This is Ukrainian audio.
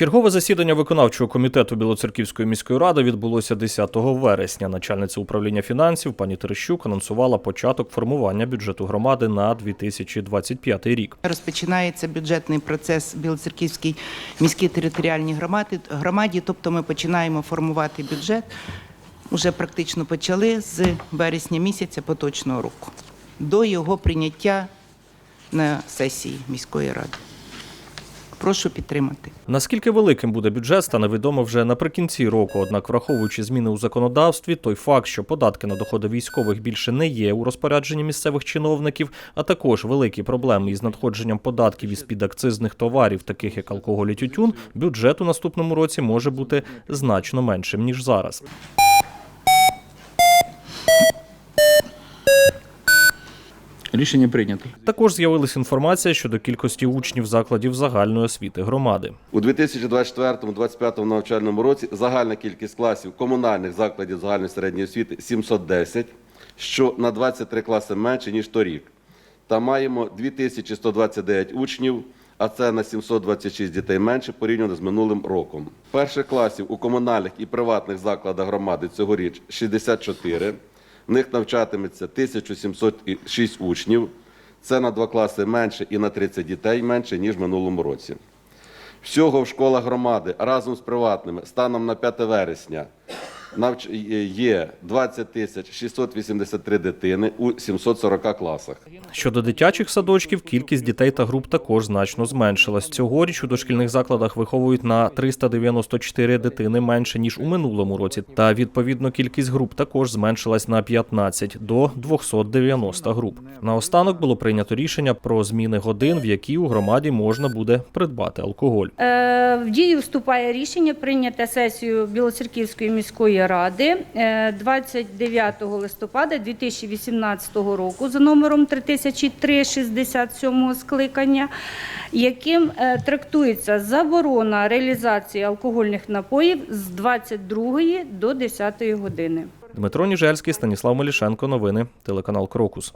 Чергове засідання виконавчого комітету Білоцерківської міської ради відбулося 10 вересня. Начальниця управління фінансів пані Терещук анонсувала початок формування бюджету громади на 2025 рік. Розпочинається бюджетний процес Білоцерківській міській територіальній громаді, громаді, тобто ми починаємо формувати бюджет. Уже практично почали з вересня місяця поточного року до його прийняття на сесії міської ради. Прошу підтримати. Наскільки великим буде бюджет, стане відомо вже наприкінці року. Однак, враховуючи зміни у законодавстві, той факт, що податки на доходи військових більше не є у розпорядженні місцевих чиновників, а також великі проблеми із надходженням податків із підакцизних товарів, таких як алкоголь і тютюн, бюджет у наступному році може бути значно меншим ніж зараз. Рішення прийнято. Також з'явилася інформація щодо кількості учнів закладів загальної освіти громади. У 2024-2025 навчальному році загальна кількість класів комунальних закладів загальної середньої освіти 710, що на 23 класи менше, ніж торік. Та маємо 2129 учнів, а це на 726 дітей менше порівняно з минулим роком. Перших класів у комунальних і приватних закладах громади цьогоріч 64. В них навчатиметься 1706 учнів. Це на два класи менше і на 30 дітей менше, ніж в минулому році. Всього в школах громади разом з приватними станом на 5 вересня навч- є 20 тисяч 683 дитини у 740 класах. Щодо дитячих садочків, кількість дітей та груп також значно зменшилась. Цьогоріч у дошкільних закладах виховують на 394 дитини менше ніж у минулому році. Та відповідно кількість груп також зменшилась на 15 до 290 груп. Наостанок було прийнято рішення про зміни годин, в які у громаді можна буде придбати алкоголь. Е, В дію вступає рішення прийняте сесією Білоцерківської міської ради е, 29 листопада 2018 року за номером 300367 скликання, яким е, трактується заборона реалізації алкогольних напоїв з 22 до 10 години. Дмитро Ніжельський, Станіслав Мелішенко. Новини телеканал Крокус.